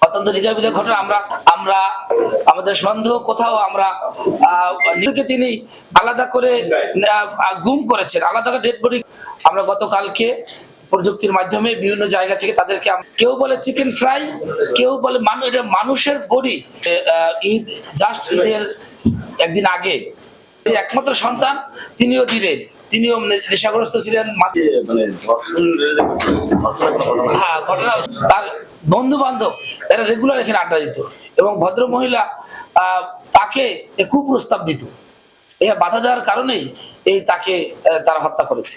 অত্যন্ত হৃদয়বিদ ঘটনা। আমরা আমরা আমাদের সন্দেহ কোথাও আমরা আহ, নিজেকে তিনি আলাদা করে গুম করেছেন। আলাদা করে ডেড বডি আমরা গতকালকে প্রযুক্তির মাধ্যমে বিভিন্ন জায়গা থেকে তাদেরকে কেউ বলে চিকেন ফ্রাই কেউ বলে মানুষের বডি ঈদ জাস্ট ঈদের একদিন আগে। একমাত্র সন্তান তিনিও দিলেন। তিনিও নে- নেশাগ্রস্ত ছিলেন মানে হ্যাঁ ঘটনা তার বন্ধু বান্ধব এরা রেগুলার এখানে আড্ডা দিত এবং ভদ্র মহিলা তাকে কুপ্রস্তাব দিত। এ বাধা দেওয়ার কারণেই এই তাকে তারা হত্যা করেছে।